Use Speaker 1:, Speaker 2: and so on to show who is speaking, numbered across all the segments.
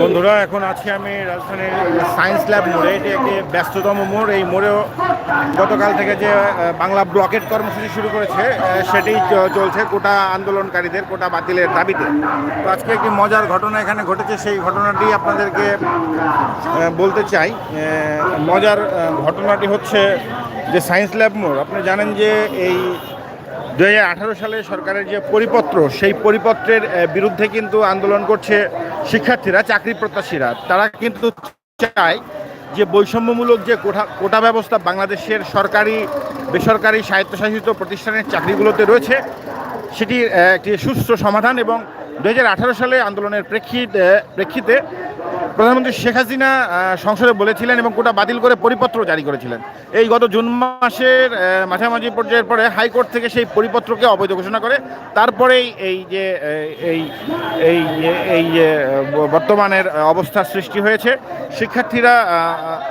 Speaker 1: বন্ধুরা, এখন আছি আমি রাজধানীর সায়েন্স ল্যাব মোড়ে, এটি একটি ব্যস্ততম মোড়। এই মোড়েও গতকাল থেকে যে বাংলা ব্লকেট কর্মসূচি শুরু করেছে সেটি চলছে কোটা আন্দোলনকারীদের কোটা বাতিলের দাবিতে। তো আজকে একটি মজার ঘটনা এখানে ঘটেছে, সেই ঘটনাটি আপনাদেরকে বলতে চাই। মজার ঘটনাটি হচ্ছে যে সায়েন্স ল্যাব মোড়, আপনি জানেন যে এই দু হাজার আঠারো সালে সরকারের যে পরিপত্র, সেই পরিপত্রের বিরুদ্ধে কিন্তু আন্দোলন করছে শিক্ষার্থীরা, চাকরি প্রত্যাশীরা। তারা কিন্তু চায় যে বৈষম্যমূলক যে কোটা কোটা ব্যবস্থা বাংলাদেশের সরকারি, বেসরকারি স্বায়ত্তশাসিত প্রতিষ্ঠানের চাকরিগুলোতে রয়েছে, সেটি একটি সুস্থ সমাধান এবং দু হাজার আঠারো সালে আন্দোলনের প্রেক্ষিত প্রেক্ষিতে প্রধানমন্ত্রী শেখ হাসিনা সংসদে বলেছিলেন এবং কোটা বাতিল করে পরিপত্র জারি করেছিলেন। এই গত জুন মাসের মাঝামাঝি পর্যায়ের পরে হাইকোর্ট থেকে সেই পরিপত্রকে অবৈধ ঘোষণা করে, তারপরেই এই যে এই এই এই যে বর্তমানের অবস্থার সৃষ্টি হয়েছে। শিক্ষার্থীরা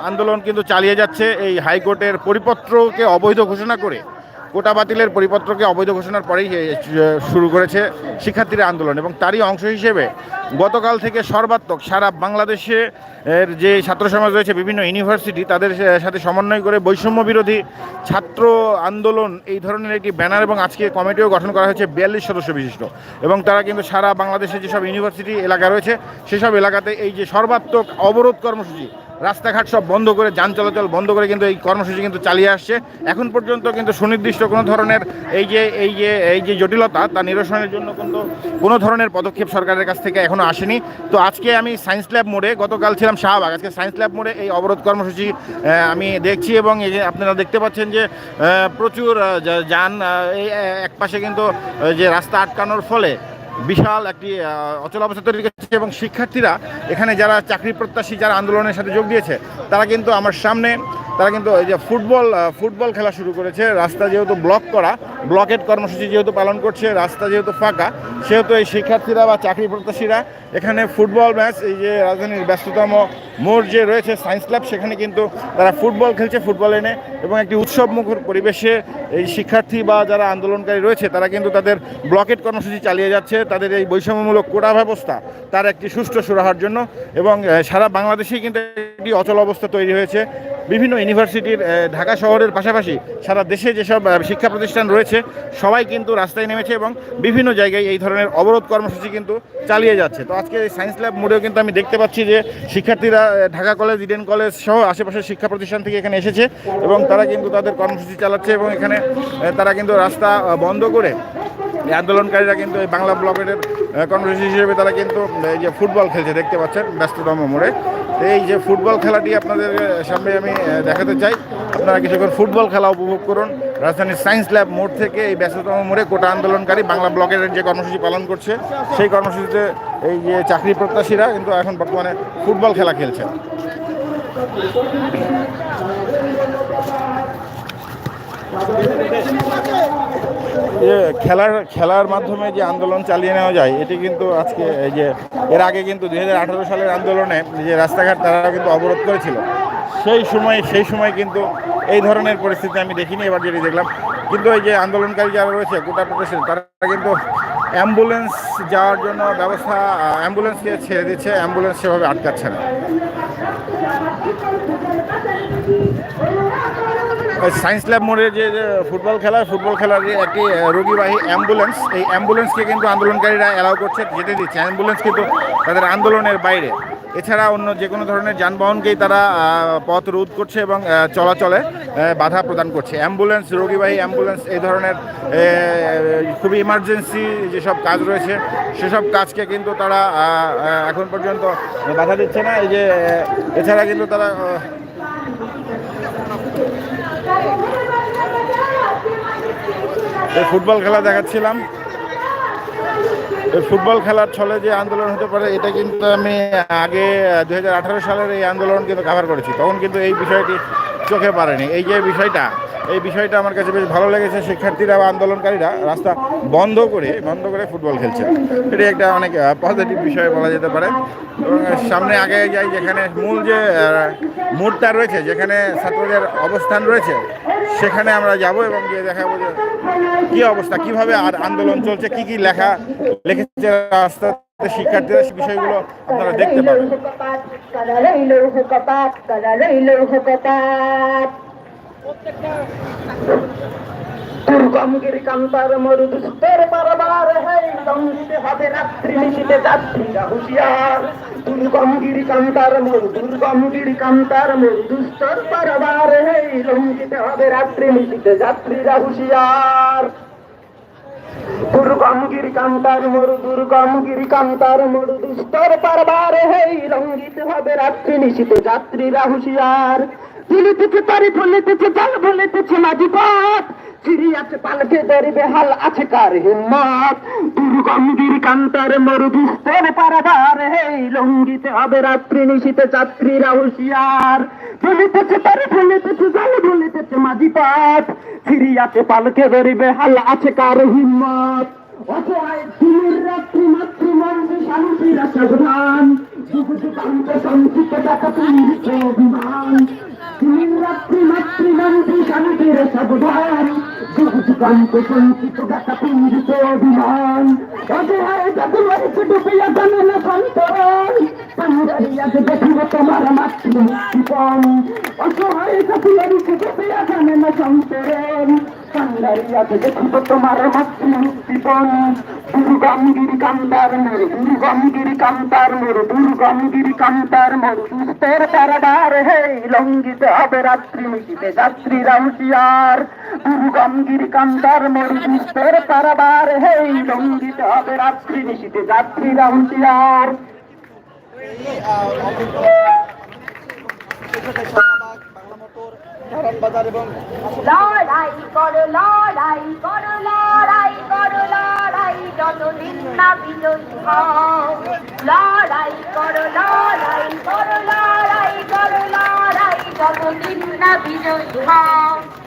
Speaker 1: আন্দোলন কিন্তু চালিয়ে যাচ্ছে। এই হাইকোর্টের পরিপত্রকে অবৈধ ঘোষণা করে কোটা বাতিলের পরিপত্রকে অবৈধ ঘোষণার পরেই শুরু করেছে শিক্ষার্থীরা আন্দোলন এবং তারই অংশ হিসেবে গতকাল থেকে সর্বাত্মক সারা বাংলাদেশে এর যে ছাত্র সমাজ রয়েছে, বিভিন্ন ইউনিভার্সিটি তাদের সাথে সমন্বয় করে বৈষম্য বিরোধী ছাত্র আন্দোলন এই ধরনের একটি ব্যানার এবং আজকে কমিটিও গঠন করা হয়েছে বিয়াল্লিশ সদস্য বিশিষ্ট এবং তারা কিন্তু সারা বাংলাদেশে যেসব ইউনিভার্সিটি এলাকা রয়েছে, সেসব এলাকাতে এই যে সর্বাত্মক অবরোধ কর্মসূচি রাস্তাঘাট সব বন্ধ করে, যান চলাচল বন্ধ করে কিন্তু এই কর্মসূচি কিন্তু চালিয়ে আসছে। এখন পর্যন্ত কিন্তু সুনির্দিষ্ট কোনো ধরনের এই যে এই যে এই যে জটিলতা, তা নিরসনের জন্য কিন্তু কোনো ধরনের পদক্ষেপ সরকারের কাছ থেকে এখনও আসেনি। তো আজকে আমি সায়েন্স ল্যাব মোড়ে গতকাল ছিলাম শাহবাগ। আজকে সায়েন্স ল্যাব মোড়ে এই অবরোধ কর্মসূচি আমি দেখছি এবং এই যে আপনারা দেখতে পাচ্ছেন যে প্রচুর যান এক পাশে কিন্তু যে রাস্তা আটকানোর ফলে বিশাল একটি আহ, অচলাবস্থা তৈরি করেছে এবং শিক্ষার্থীরা এখানে যারা চাকরি প্রত্যাশী যারা আন্দোলনের সাথে যোগ দিয়েছে তারা কিন্তু আমার সামনে তারা কিন্তু এই যে ফুটবল ফুটবল খেলা শুরু করেছে। রাস্তা যেহেতু ব্লক করা ব্লকেট কর্মসূচি যেহেতু পালন করছে, রাস্তা যেহেতু ফাঁকা, সেহেতু এই শিক্ষার্থীরা বা চাকরি প্রত্যাশীরা এখানে ফুটবল ম্যাচ, এই যে রাজধানীর ব্যস্ততম মোড় যে রয়েছে সায়েন্স ক্লাব সেখানে কিন্তু তারা ফুটবল খেলছে, ফুটবল এনে, এবং একটি উৎসব মুখর পরিবেশে এই শিক্ষার্থী বা যারা আন্দোলনকারী রয়েছে, তারা কিন্তু তাদের ব্লকেট কর্মসূচি চালিয়ে যাচ্ছে। তাদের এই বৈষম্যমূলক কোটা ব্যবস্থা তার একটি সুষ্ঠু সুরাহার জন্য, এবং সারা বাংলাদেশেই কিন্তু একটি অচল অবস্থা তৈরি হয়েছে। বিভিন্ন ইউনিভার্সিটির ঢাকা শহরের পাশাপাশি সারা দেশে যেসব শিক্ষা প্রতিষ্ঠান রয়েছে, সবাই কিন্তু রাস্তায় নেমেছে এবং বিভিন্ন জায়গায় এই ধরনের অবরোধ কর্মসূচি কিন্তু চালিয়ে যাচ্ছে। তো আজকে এই সায়েন্স ল্যাব মোড়েও কিন্তু আমি দেখতে পাচ্ছি যে শিক্ষার্থীরা ঢাকা কলেজ ইডেন কলেজ সহ আশেপাশের শিক্ষা প্রতিষ্ঠান থেকে এখানে এসেছে এবং তারা কিন্তু তাদের কর্মসূচি চালাচ্ছে এবং এখানে তারা কিন্তু রাস্তা বন্ধ করে আন্দোলনকারীরা কিন্তু এই বাংলা ব্লকের কর্মসূচি হিসেবে তারা কিন্তু এই যে ফুটবল খেলছে দেখতে পাচ্ছেন ব্যস্ততম মোড়ে। এই যে ফুটবল খেলাটি আপনাদের সামনে আমি দেখাতে চাই। আপনারা কিছুক্ষণ ফুটবল খেলা উপভোগ করুন। রাজধানীর সায়েন্স ল্যাব মোড় থেকে এই ব্যস্ততম মোড়ে কোটা আন্দোলনকারী বাংলা ব্লকের যে কর্মসূচি পালন করছে, সেই কর্মসূচিতে এই যে চাকরি প্রত্যাশীরা কিন্তু এখন বর্তমানে ফুটবল খেলা খেলছেন। যে খেলার খেলার মাধ্যমে যে আন্দোলন চালিয়ে নেওয়া যায়, এটি কিন্তু আজকে এই যে, এর আগে কিন্তু দু হাজার আঠারো সালের আন্দোলনে যে রাস্তাঘাট, তারা কিন্তু অবরোধ করেছিল। সেই সময় সেই সময় কিন্তু এই ধরনের পরিস্থিতি আমি দেখিনি, এবার যেটি দেখলাম। কিন্তু এই যে আন্দোলনকারী যারা রয়েছে কোটা প্রদেশের, তারা কিন্তু অ্যাম্বুলেন্স যাওয়ার জন্য ব্যবস্থা, অ্যাম্বুলেন্সকে ছেড়ে দিচ্ছে, অ্যাম্বুলেন্স সেভাবে আটকাচ্ছে না। সায়েন্স ল্যাব মোড়ে যে ফুটবল খেলা, ফুটবল খেলার যে একটি রোগীবাহী অ্যাম্বুলেন্স এই অ্যাম্বুলেন্সকে কিন্তু আন্দোলনকারীরা অ্যালাউ করছে, যেতে দিচ্ছে। অ্যাম্বুলেন্স কিন্তু তাদের আন্দোলনের বাইরে। এছাড়া অন্য যে কোনো ধরনের যানবাহনকেই তারা পথ রোধ করছে এবং চলাচলে বাধা প্রদান করছে। অ্যাম্বুলেন্স রোগীবাহী অ্যাম্বুলেন্স এই ধরনের খুবই ইমার্জেন্সি যেসব কাজ রয়েছে, সেসব কাজকে কিন্তু তারা এখন পর্যন্ত বাধা দিচ্ছে না। এই যে এছাড়া কিন্তু তারা এই ফুটবল খেলা দেখাচ্ছিলাম। এই ফুটবল খেলার ছলে যে আন্দোলন হতে পারে, এটা কিন্তু আমি আগে দু হাজার আঠারো সালের এই আন্দোলন কিন্তু কাভার করেছি। তখন কিন্তু এই বিষয়টি চোখে পারেনি এই যে বিষয়টা, এই বিষয়টা আমার কাছে বেশ ভালো লেগেছে। শিক্ষার্থীরা বা আন্দোলনকারীরা রাস্তা বন্ধ করে বন্ধ করে ফুটবল খেলছে। এটি একটা অনেক পজিটিভ বিষয় বলা যেতে পারে। এবং সামনে আগে যাই, যেখানে মূল যে মুডটা রয়েছে, যেখানে ছাত্রদের অবস্থান রয়েছে সেখানে আমরা যাব এবং গিয়ে দেখাবো যে কি অবস্থা, কীভাবে আর আন্দোলন চলছে, কি কি লেখা লিখেছে রাস্তাতে শিক্ষার্থীরা বিষয়গুলো আপনারা দেখতে পাবেন।
Speaker 2: দুর্গমগিরি কান্তার মরুদুস্তর পারবার হেই লঙ্ঘিতে হবে রাত্রি নিশিতে যাত্রীরা হুঁশিয়ার। দুর্গমগিরি কান্তার মরু দুর্গমগিরি কান্তার মরুদুস্তর পারবার হেই লঙ্ঘিতে হবে রাত্রি নিশিতে যাত্রীরা হুঁশিয়ার। দুর্গমগিরি কান্তার মরু দুর্গমগিরি কান্তার মরু দুস্তর পারবার হেই রঙ্গিত হবে রাত্রি নিশিত যাত্রীরা হুঁশিয়ার। ফুলিতেছে তারি ফুলিতেছে জল ফুলিতেছে মাঝি পথ। চিড়ি আছে পালকে দরিবে হাল আছে কার হিম্মত? তারি ফুলিতেছে জল ফুলিতেছে মাঝি পথ। চিড়ি আছে পালকে দরিবে হাল আছে কার হিম্মত? অভিমান দিনের রাত্রি মাতৃমন্ত্রী শান্তির সাবধান যুগযুগান্ত সঞ্চিত টাকা পিঞ্জিত অভিমান। অসহায় যাতে মরিছে ডুবিয়া জানে না সন্তরণ। পাঞ্জারিয়াতে দেখিব তোমার মাতৃমুক্তিপণ অসহায় যাতে মরিছে ডুবিয়া জানে না সন্তরণ। কান্দারিয়াতে দেখিব তোমার মাতৃমুক্তিপণ দুর্গমগিরি কান্তার মরু, দুর্গমগিরি কান্তার মরু, দুর্গমগিরি কান্তার মরু। দুস্তের তারাবার হে লঙ্গিতে হবে রাত্রি মিশিতে যাত্রীরা হুঁশিয়ার দুর্গমগিরি কান্তার মরু দুস্তের তারাবার হে লঙ্গিতে হবে রাত্রি মিশিতে যাত্রীরা এবং
Speaker 3: লড়াই করো লড়াই করো লড়াই করো, লড়াই যতদিন না বিজয়ী হও। লড়াই করো লড়াই করো লড়াই করো, লড়াই যতদিন না বিজয়ী হও।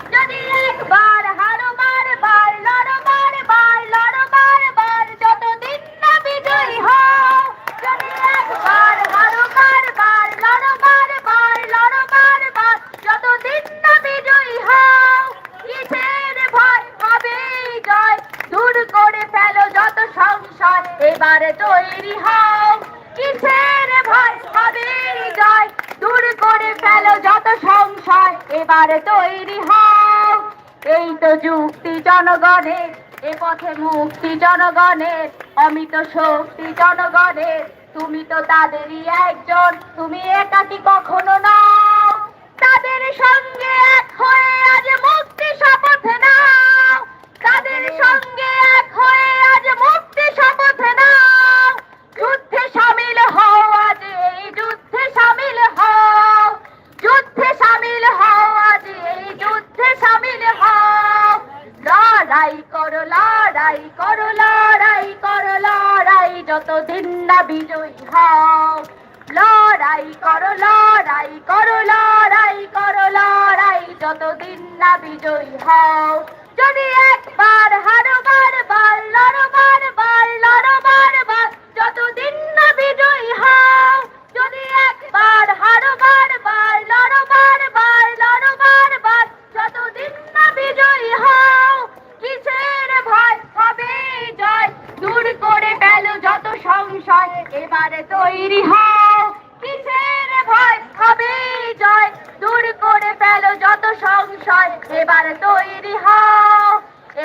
Speaker 3: সংশয় এবারে তৈরি হও। এই তো যুক্তি জনগণের, এ পথে মুক্তি জনগণের। অমিত শক্তি জনগণের, তুমি তো তাদেরই একজন, তুমি একাকি কখনো নাও। তাদের সঙ্গে এক হয়ে আজ মুক্তি শপথ করো লড়াই করো লড়াই, যতদিন না বিজয়ী হও। লড়াই করো লড়াই করো লড়াই করো লড়াই, যতদিন না বিজয়ী হও। যদি একবার হারো বারবার, লড়ো বারবার লড়ো বারবার সংশয় এবারে তৈরি হও।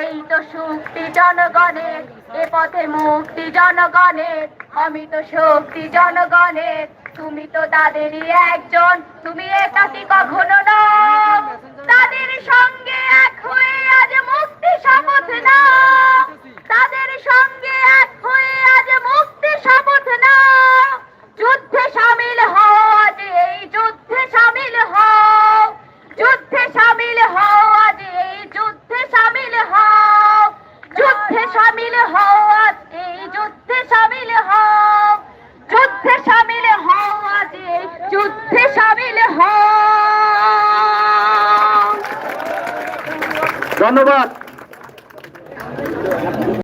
Speaker 3: এই তো শক্তি জনগণের, এ পথে মুক্তি জনগণের, অমিত শক্তি জনগণের। তুমি তো তাদেরই একজন, তুমি একাকি কখনো নও। হও এই যুদ্ধে সামিল হও। যুদ্ধে সামিল হও আজ যুদ্ধে সামিল
Speaker 4: ধন্যবাদ।